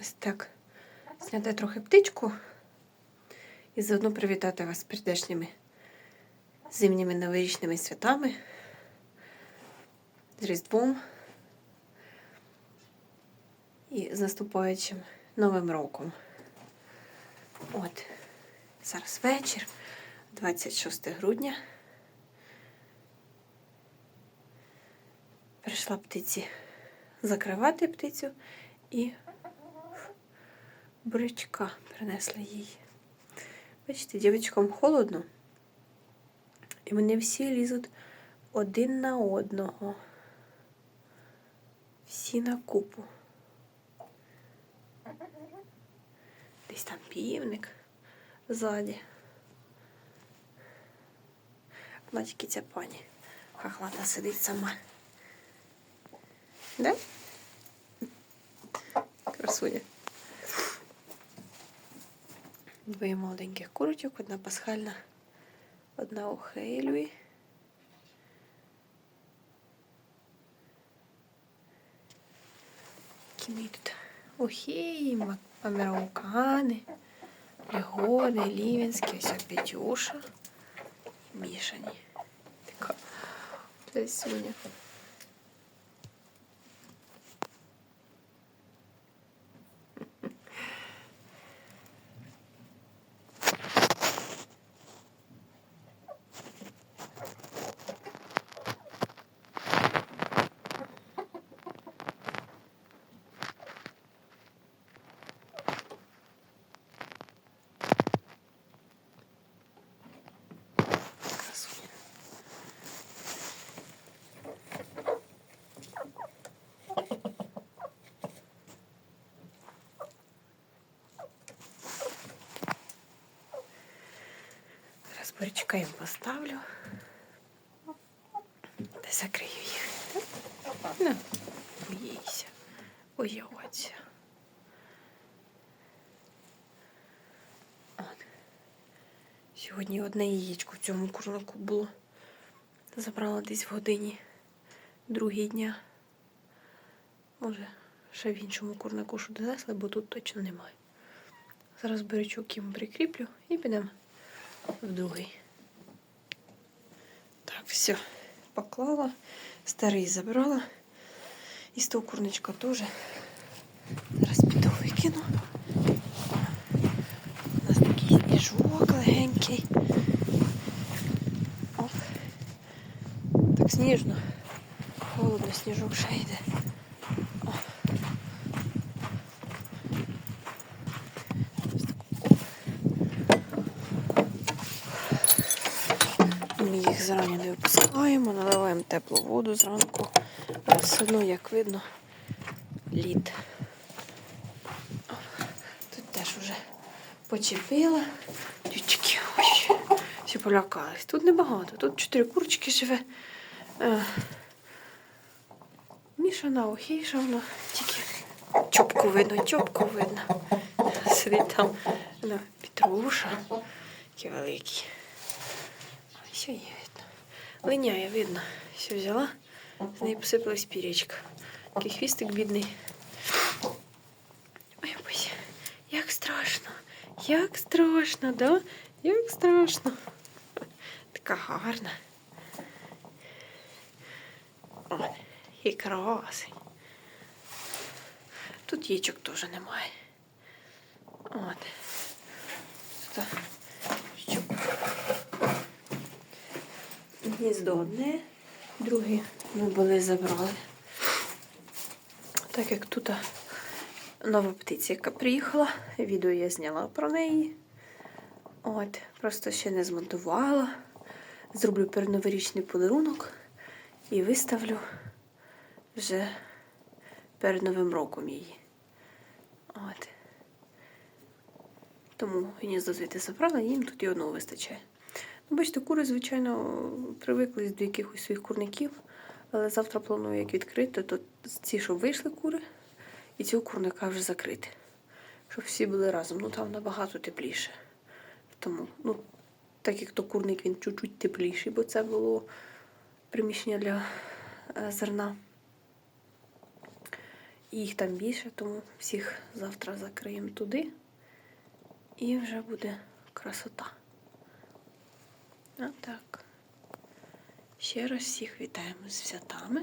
Ось так. Зняти трохи птичку. І заодно привітати вас з прийдешніми зимніми новорічними святами, з Різдвом. І з наступаючим Новим роком. От, зараз вечір, 26 грудня. Прийшла птиці закривати птицю і бурячка принесла їй. Бачите, дівчатам холодно, і вони всі лізуть один на одного. Всі на купу. Десь там півник ззаді. Тільки ця пані хахлата сидить сама. Да? Красуня. Двоє молоденьких курочок, одна пасхальна, одна у Хейлюї. Які ми тут ухії, американи, пригоди, лівінські, ось Петюша, мішані. Така. Красуня. Зараз їм поставлю. Та закрию їх. Ну, боїся. Бояться. От. Сьогодні одне яєчко в цьому курнику було. Забрала десь в годині другій дня. Може, ще в іншому курнику що донесли, бо тут точно немає. Зараз беречок їм прикріплю і підемо в другий. Так, все, поклала, старий забрала. І з того курничка теж. Зараз піду викину. У нас такий сніжок легенький. Оп. Так сніжно. Холодно, сніжок ще йде. Зрані не випускаємо, наливаємо теплу воду зранку. Але все одно, як видно, лід. Тут теж вже почепила. Дівчатки, ой, всі полякались. Тут небагато. Тут чотири курочки живе. Е, Мішана, охейша, воно тільки чопку видно, чопку видно. Сидить там ну, Петруша. Такий великий. Все є. Линяє видно. Все взяла. З неї посипалась пірячка. Такий хвістик бідний. Ой, ой, як страшно. Як страшно, да? Як страшно. Така гарна. О, і красень. Тут яєчок теж немає. От. Тут що? Гніздо одне, друге ми були забрали. Так як тут нова птиця, яка приїхала, відео я зняла про неї. От, просто ще не змонтувала. Зроблю передноворічний подарунок і виставлю вже перед Новим роком її. От. Тому гніздо звідти забрала, їм тут і одного вистачає. Ну, бачите, кури, звичайно, привикли до якихось своїх курників, але завтра планую як відкрити, то ці, що вийшли кури, і цього курника вже закрити. Щоб всі були разом. Ну там набагато тепліше. Тому, ну, так як то курник він чуть-чуть тепліший, бо це було приміщення для е, зерна. їх там більше, тому всіх завтра закриємо туди. І вже буде красота. А так. Ще раз всіх вітаємо з святами.